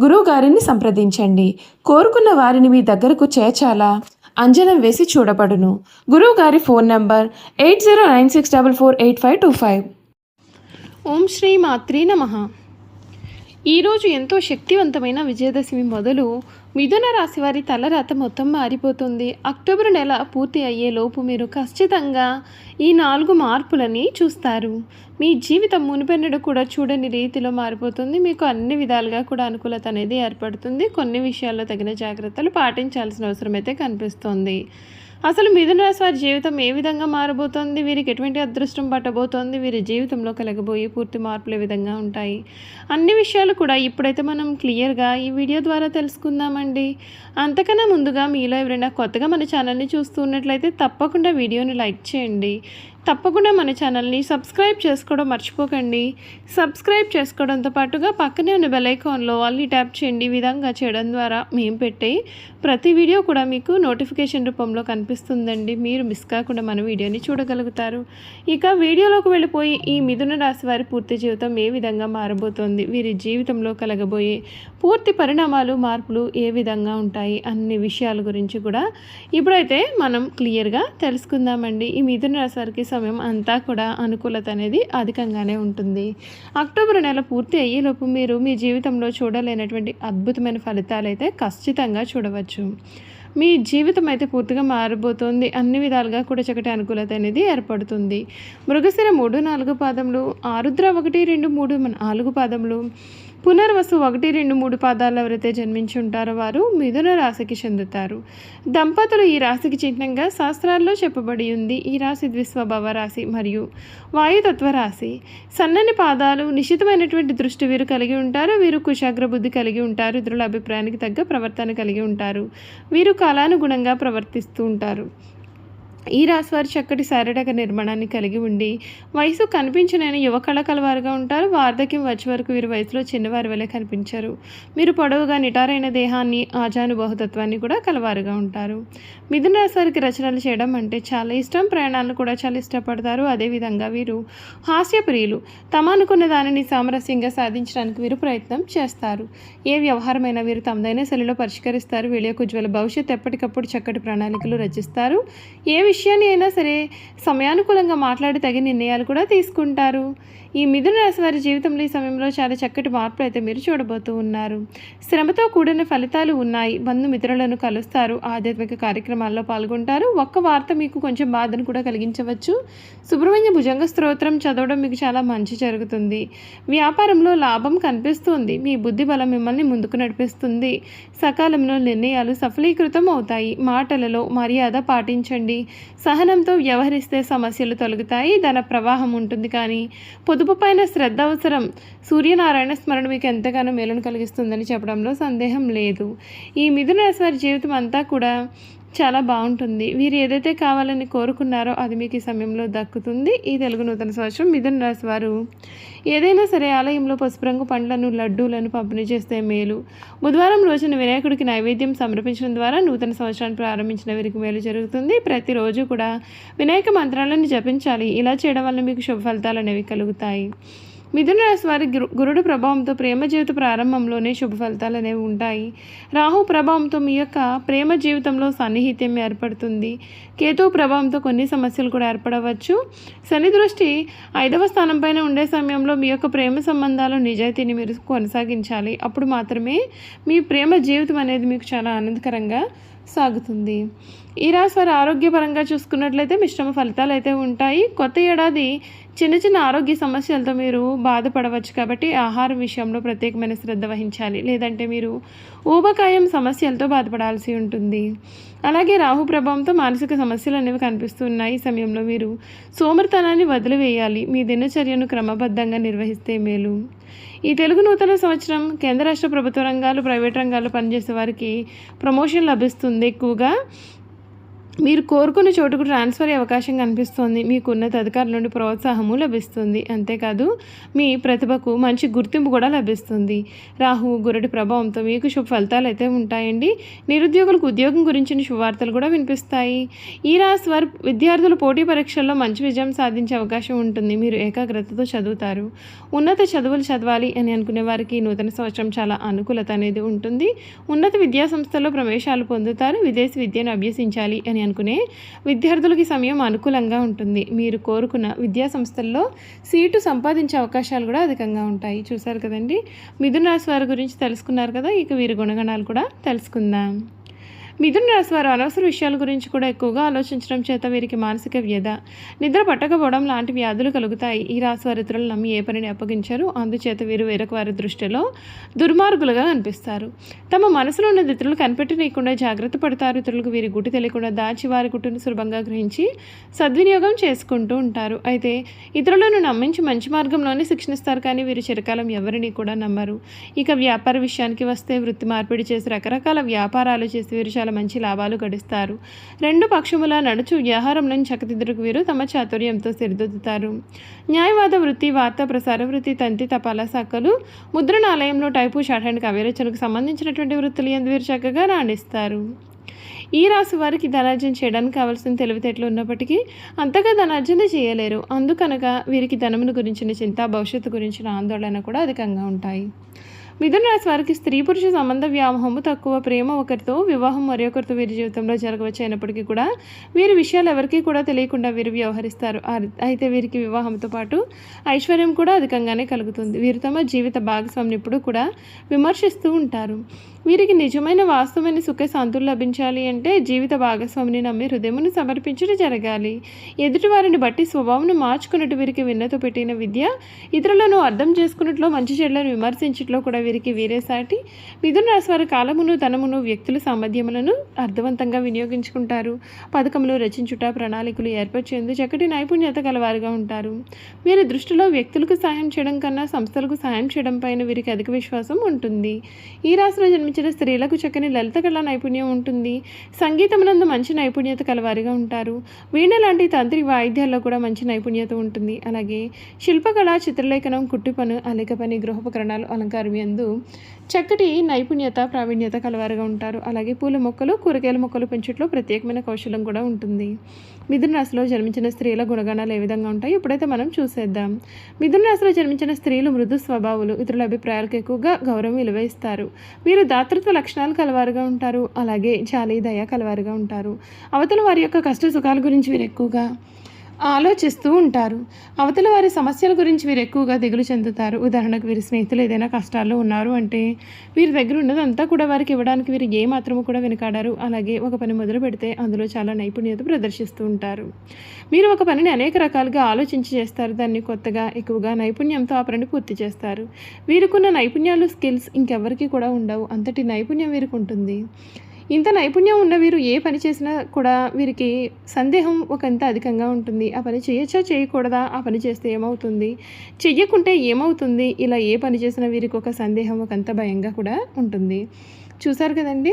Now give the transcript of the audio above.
గురువుగారిని సంప్రదించండి. కోరుకున్న వారిని మీ దగ్గరకు చేర్చాలా? అంజనం వేసి చూడబడును. గురువుగారి phone number eight zero nine six double four eight five two five. ఓం శ్రీ మాత్రీ నమ. ఈరోజు ఎంతో శక్తివంతమైన విజయదశమి మొదలు మిథున రాశి వారి తలరాత మొత్తం మారిపోతుంది. అక్టోబర్ నెల పూర్తి అయ్యే లోపు మీరు ఖచ్చితంగా ఈ నాలుగు మార్పులని చూస్తారు. మీ జీవితం మునిపెన్నడు కూడా చూడని రీతిలో మారిపోతుంది. మీకు అన్ని విధాలుగా కూడా అనుకూలత అనేది ఏర్పడుతుంది. కొన్ని విషయాల్లో తగిన జాగ్రత్తలు పాటించాల్సిన అవసరం అయితే కనిపిస్తుంది. అసలు మిథున రాశి వారి జీవితం ఏ విధంగా మారబోతోంది? వీరికి ఎటువంటి అదృష్టం పట్టబోతోంది? వీరి జీవితంలో కలగబోయే పూర్తి మార్పులు ఏ విధంగా ఉంటాయి? అన్ని విషయాలు కూడా ఇప్పుడైతే మనం క్లియర్గా ఈ వీడియో ద్వారా తెలుసుకుందామండి. అంతకన్నా ముందుగా మీలో ఎవరైనా కొత్తగా మన ఛానల్ని చూస్తూ ఉన్నట్లయితే తప్పకుండా వీడియోని లైక్ చేయండి. తప్పకుండా మన ఛానల్ని సబ్స్క్రైబ్ చేసుకోవడం మర్చిపోకండి. సబ్స్క్రైబ్ చేసుకోవడంతో పాటుగా పక్కనే ఉన్న బెలైకాన్లో వాళ్ళని అల్ని ట్యాప్ చేయండి. విధంగా చేయడం ద్వారా మేము పెట్టే ప్రతి వీడియో కూడా మీకు నోటిఫికేషన్ రూపంలో కనిపిస్తుందండి. మీరు మిస్ కాకుండా మన వీడియోని చూడగలుగుతారు. ఇక వీడియోలోకి వెళ్ళిపోయి ఈ మిథున రాశి వారి పూర్తి జీవితం ఏ విధంగా మారబోతోంది? వీరి జీవితంలో కలగబోయే పూర్తి పరిణామాలు మార్పులు ఏ విధంగా ఉంటాయి? అన్ని విషయాల గురించి కూడా ఇప్పుడైతే మనం క్లియర్గా తెలుసుకుందామండి. ఈ మిథున రాశి వారికి సమయం అంతా కూడా అనుకూలత అనేది అధికంగానే ఉంటుంది. అక్టోబర్ నెల పూర్తి అయ్యేలోపు మీరు మీ జీవితంలో చూడలేనటువంటి అద్భుతమైన ఫలితాలు అయితే ఖచ్చితంగా చూడవచ్చు. మీ జీవితం అయితే పూర్తిగా మారిపోతుంది. అన్ని విధాలుగా కూడా చక్కటి అనుకూలత అనేది ఏర్పడుతుంది. మృగశిర మూడు నాలుగు పాదములు ఆరుద్ర ఒకటి రెండు మూడు నాలుగు పాదములు పునర్వసు ఒకటి రెండు మూడు పాదాలు ఎవరైతే జన్మించి ఉంటారో వారు మిథున రాశికి చెందుతారు. దంపతులు ఈ రాశికి చిహ్నంగా శాస్త్రాల్లో చెప్పబడి ఉంది. ఈ రాశి ద్విస్వభవ రాశి మరియు వాయుతత్వ రాశి. సన్నని పాదాలు నిశ్చితమైనటువంటి దృష్టి వీరు కలిగి ఉంటారు. వీరు కుశాగ్ర బుద్ధి కలిగి ఉంటారు. ఇతరుల అభిప్రాయానికి తగ్గ ప్రవర్తన కలిగి ఉంటారు. వీరు కాలానుగుణంగా ప్రవర్తిస్తూ ఉంటారు. ఈ రాశివారు చక్కటి శారీరక నిర్మాణాన్ని కలిగి ఉండి వయసు కనిపించలేని యువ కళాకలవారుగా ఉంటారు. వార్ధక్యం వచ్చే వరకు వీరు వయసులో చిన్నవారి వలె కనిపించరు. మీరు పొడవుగా నిటారైన దేహాన్ని ఆజానుబహుతత్వాన్ని కూడా కలవారుగా ఉంటారు. మిథున రాశి వారికి రచనలు చేయడం అంటే చాలా ఇష్టం. ప్రయాణాలను కూడా చాలా ఇష్టపడతారు. అదేవిధంగా వీరు హాస్యప్రియులు తమ అనుకున్న దానిని సామరస్యంగా సాధించడానికి వీరు ప్రయత్నం చేస్తారు. ఏ వ్యవహారమైనా వీరు తమదైన శైలిలో పరిష్కరిస్తారు. వీళ్ళ యొక్క ఉజ్వల భవిష్యత్ ఎప్పటికప్పుడు చక్కటి ప్రణాళికలు రచిస్తారు. ఏ విషయాన్ని అయినా సరే సమయానుకూలంగా మాట్లాడి తగిన నిర్ణయాలు కూడా తీసుకుంటారు. ఈ మిథున రాశి వారి జీవితంలో ఈ సమయంలో చాలా చక్కటి మార్పులు అయితే మీరు చూడబోతూ ఉన్నారు. శ్రమతో కూడిన ఫలితాలు ఉన్నాయి. బంధుమిత్రులను కలుస్తారు. ఆధ్యాత్మిక కార్యక్రమాల్లో పాల్గొంటారు. ఒక్క వార్త మీకు కొంచెం బాధను కూడా కలిగించవచ్చు. సుబ్రహ్మణ్య భుజంగ స్తోత్రం చదవడం మీకు చాలా మంచి జరుగుతుంది. వ్యాపారంలో లాభం కనిపిస్తుంది. మీ బుద్ధి బలం మిమ్మల్ని ముందుకు నడిపిస్తుంది. సకాలంలో నిర్ణయాలు సఫలీకృతం అవుతాయి. మాటలలో మర్యాద పాటించండి. సహనంతో వ్యవహరిస్తే సమస్యలు తొలగుతాయి ధన ప్రవాహం ఉంటుంది కానీ పొదుపు పైన శ్రద్ధ అవసరం. సూర్యనారాయణ స్మరణ మీకు ఎంతగానో మేలును కలిగిస్తుందని చెప్పడంలో సందేహం లేదు. ఈ మిథున రాశి వారి జీవితం అంతా కూడా చాలా బాగుంటుంది. వీరు ఏదైతే కావాలని కోరుకున్నారో అది మీకు ఈ సమయంలో దక్కుతుంది. ఈ తెలుగు నూతన సంవత్సరం మిథున రాశి వారు ఏదైనా సరే ఆలయంలో పసుపు రంగు పండ్లను లడ్డూలను పంపిణీ చేస్తే మేలు. బుధవారం రోజున వినాయకుడికి నైవేద్యం సమర్పించడం ద్వారా నూతన సంవత్సరాన్ని ప్రారంభించిన వీరికి మేలు జరుగుతుంది. ప్రతిరోజు కూడా వినాయక మంత్రాలను జపించాలి. ఇలా చేయడం వల్ల మీకు శుభ ఫలితాలు అనేవి కలుగుతాయి. మిథున రాశి వారి గురు గురుడు ప్రభావంతో ప్రేమ జీవిత ప్రారంభంలోనే శుభ ఫలితాలు అనేవి ఉంటాయి. రాహు ప్రభావంతో మీ యొక్క ప్రేమ జీవితంలో సన్నిహిత్యం ఏర్పడుతుంది. కేతు ప్రభావంతో కొన్ని సమస్యలు కూడా ఏర్పడవచ్చు. శని దృష్టి ఐదవ స్థానంపైన ఉండే సమయంలో మీ యొక్క ప్రేమ సంబంధాలు నిజాయితీని మీరు కొనసాగించాలి. అప్పుడు మాత్రమే మీ ప్రేమ జీవితం అనేది మీకు చాలా ఆనందకరంగా సాగుతుంది. ఈ రాశి వారి ఆరోగ్యపరంగా చూసుకున్నట్లయితే మిశ్రమ ఫలితాలు అయితే ఉంటాయి. కొత్త ఏడాది చిన్న చిన్న ఆరోగ్య సమస్యలతో మీరు బాధపడవచ్చు కాబట్టి ఆహారం విషయంలో ప్రత్యేకమైన శ్రద్ధ వహించాలి. లేదంటే మీరు ఊబకాయం సమస్యలతో బాధపడాల్సి ఉంటుంది. అలాగే రాహు ప్రభావంతో మానసిక సమస్యలు అనేవి కనిపిస్తున్నాయి. ఈ సమయంలో మీరు సోమరితనాన్ని వదిలివేయాలి. మీ దినచర్యను క్రమబద్ధంగా నిర్వహిస్తే మేలు. ఈ తెలుగు నూతన సంవత్సరం కేంద్ర రాష్ట్ర ప్రభుత్వ రంగాలు ప్రైవేట్ రంగాల్లో పనిచేసే వారికి ప్రమోషన్ లభిస్తుంది. ఎక్కువగా మీరు కోరుకున్న చోటుకు ట్రాన్స్ఫర్ అవకాశం కనిపిస్తోంది. మీకు ఉన్నత అధికారుల నుండి ప్రోత్సాహము లభిస్తుంది. అంతేకాదు మీ ప్రతిభకు మంచి గుర్తింపు కూడా లభిస్తుంది. రాహు గురుడి ప్రభావంతో మీకు శుభ ఫలితాలు అయితే ఉంటాయండి. నిరుద్యోగులకు ఉద్యోగం గురించిన శుభవార్తలు కూడా వినిపిస్తాయి. ఈ రాశి వారు విద్యార్థులు పోటీ పరీక్షల్లో మంచి విజయం సాధించే అవకాశం ఉంటుంది. మీరు ఏకాగ్రతతో చదువుతారు. ఉన్నత చదువులు చదవాలి అని అనుకునే వారికి నూతన సంవత్సరం చాలా అనుకూలత అనేది ఉంటుంది. ఉన్నత విద్యాసంస్థల్లో ప్రవేశాలు పొందుతారు. విదేశీ విద్యను అభ్యసించాలి అని అనుకునే విద్యార్థులకి సమయం అనుకూలంగా ఉంటుంది. మీరు కోరుకున్న విద్యా సంస్థల్లో సీటు సంపాదించే అవకాశాలు కూడా అధికంగా ఉంటాయి. చూశారు కదండి? మిథున రాశి వారి గురించి తెలుసుకున్నారు కదా? ఇక వీరి గుణగణాలు కూడా తెలుసుకుందాం. మిథున రాశి వారు అనవసర విషయాల గురించి కూడా ఎక్కువగా ఆలోచించడం చేత వీరికి మానసిక వ్యధ నిద్ర పట్టకపోవడం లాంటి వ్యాధులు కలుగుతాయి. ఈ రాశి వారి ఇతరులు నమ్మి ఏ పనిని అప్పగించారు. అందుచేత వీరు వేరొక వారి దృష్టిలో దుర్మార్గులుగా కనిపిస్తారు. తమ మనసులో ఉన్న ఇతరులు కనిపెట్టనీయకుండా జాగ్రత్త పడతారు. ఇతరులకు వీరి గుట్టి తెలియకుండా దాచి వారి గుట్టును సులభంగా గ్రహించి సద్వినియోగం చేసుకుంటూ ఉంటారు. అయితే ఇతరులను నమ్మించి మంచి మార్గంలోనే శిక్షణిస్తారు కానీ వీరు చిరకాలం ఎవరిని కూడా నమ్మరు. ఇక వ్యాపార విషయానికి వస్తే వృత్తి మార్పిడి చేసి రకరకాల వ్యాపారాలు చేసి వీరు చాలా మంచి లాభాలు గడిస్తారు. రెండు పక్షముల నడుచు వ్యవహారంలోని చక్కదిద్దులకు వీరు తమ చాతుర్యంతో సరిదిద్దుతారు. న్యాయవాద వృత్తి వార్తా ప్రసార వృత్తి తంతి తపాలా శాఖలు ముద్రణాలయంలో టైపు షార్ట్ హ్యాండ్ కవ్యరచనకు సంబంధించినటువంటి వృత్తులు ఎందు వీరు చక్కగా రాణిస్తారు. ఈ రాశి వారికి ధనార్జన చేయడానికి కావాల్సిన తెలివితేటలు ఉన్నప్పటికీ అంతగా ధనార్జన చేయలేరు. అందుకనగా వీరికి ధనమును గురించిన చింత భవిష్యత్తు గురించిన ఆందోళన కూడా అధికంగా ఉంటాయి. మిథున రాశి వారికి స్త్రీ పురుష సంబంధ వ్యామోహము తక్కువ ప్రేమ ఒకరితో వివాహం మరొకరితో వీరి జీవితంలో జరగవచ్చు అయినప్పటికీ కూడా వీరి విషయాలు ఎవరికీ కూడా తెలియకుండా వీరు వ్యవహరిస్తారు. అయితే వీరికి వివాహంతో పాటు ఐశ్వర్యం కూడా అధికంగానే కలుగుతుంది. వీరు తమ జీవిత భాగస్వామిని ఇప్పుడు కూడా విమర్శిస్తూ ఉంటారు. వీరికి నిజమైన వాస్తవమైన సుఖ శాంతులు లభించాలి అంటే జీవిత భాగస్వామిని నమ్మి హృదయమును సమర్పించడం జరగాలి. ఎదుటి వారిని బట్టి స్వభావం మార్చుకున్నట్టు వీరికి విన్నతో పెట్టిన విద్య ఇతరులను అర్థం చేసుకున్నట్లో మంచి చెడులను విమర్శించట్లో కూడా వీరికి వీరే సాటి మిథున రాశి వారి కాలమును ధనమును వ్యక్తుల సామర్థ్యములను అర్థవంతంగా వినియోగించుకుంటారు. పథకములు రచించుట ప్రణాళికలు ఏర్పరిచేందు చక్కటి నైపుణ్యత గలవారుగా ఉంటారు. వీరి దృష్టిలో వ్యక్తులకు సహాయం చేయడం కన్నా సంస్థలకు సహాయం చేయడం పైన వీరికి అధిక విశ్వాసం ఉంటుంది. ఈ రాశిలో జన్మించిన స్త్రీలకు చక్కని లలిత కళా నైపుణ్యం ఉంటుంది. సంగీతమునందు మంచి నైపుణ్యత కలవారిగా ఉంటారు. వీణ లాంటి తంత్రి వాయిద్యాల్లో కూడా మంచి నైపుణ్యత ఉంటుంది. అలాగే శిల్పకళ చిత్రలేఖనం కుట్టి పను అలిక పని గృహోపకరణాలు అలంకారం నందు చక్కటి నైపుణ్యత ప్రావీణ్యత కలవారుగా ఉంటారు. అలాగే పూల మొక్కలు కూరగాయల మొక్కలు పెంచుట్లో ప్రత్యేకమైన కౌశలం కూడా ఉంటుంది. మిథున రాశిలో జన్మించిన స్త్రీల గుణగణాలు ఏ విధంగా ఉంటాయి ఇప్పుడైతే మనం చూసేద్దాం. మిథున రాశిలో జన్మించిన స్త్రీలు మృదు స్వభావాలు ఇతరుల అభిప్రాయాలకు ఎక్కువగా గౌరవం విలువ ఇస్తారు వీరు దాతృత్వ లక్షణాలు కలవారుగా ఉంటారు. అలాగే జాలి దయ కలవారుగా ఉంటారు. అవతల వారి యొక్క కష్ట సుఖాల గురించి వీరు ఎక్కువగా ఆలోచిస్తూ ఉంటారు. అవతల వారి సమస్యల గురించి వీరు ఎక్కువగా దిగులు చెందుతారు. ఉదాహరణకు వీరి స్నేహితులు ఏదైనా కష్టాల్లో ఉన్నారు అంటే వీరి దగ్గర ఉన్నదంతా కూడా వారికి ఇవ్వడానికి వీరు ఏ మాత్రము కూడా వెనుకాడారు. అలాగే ఒక పని మొదలు పెడితే అందులో చాలా నైపుణ్యత ప్రదర్శిస్తూ ఉంటారు. మీరు ఒక పనిని అనేక రకాలుగా ఆలోచించి చేస్తారు. దాన్ని కొత్తగా ఎక్కువగా నైపుణ్యంతో ఆ పనిని పూర్తి చేస్తారు. వీరికున్న నైపుణ్యాలు స్కిల్స్ ఇంకెవరికి కూడా ఉండవు. అంతటి నైపుణ్యం వీరికి ఉంటుంది. ఇంత నైపుణ్యం ఉన్న వీరు ఏ పని చేసినా కూడా వీరికి సందేహం ఒకంత అధికంగా ఉంటుంది. ఆ పని చేయొచ్చా చేయకూడదా? ఆ పని చేస్తే ఏమవుతుంది? చెయ్యకుంటే ఏమవుతుంది? ఇలా ఏ పని చేసినా వీరికి ఒక సందేహం ఒకంత భయంగా కూడా ఉంటుంది. చూసారు కదండి?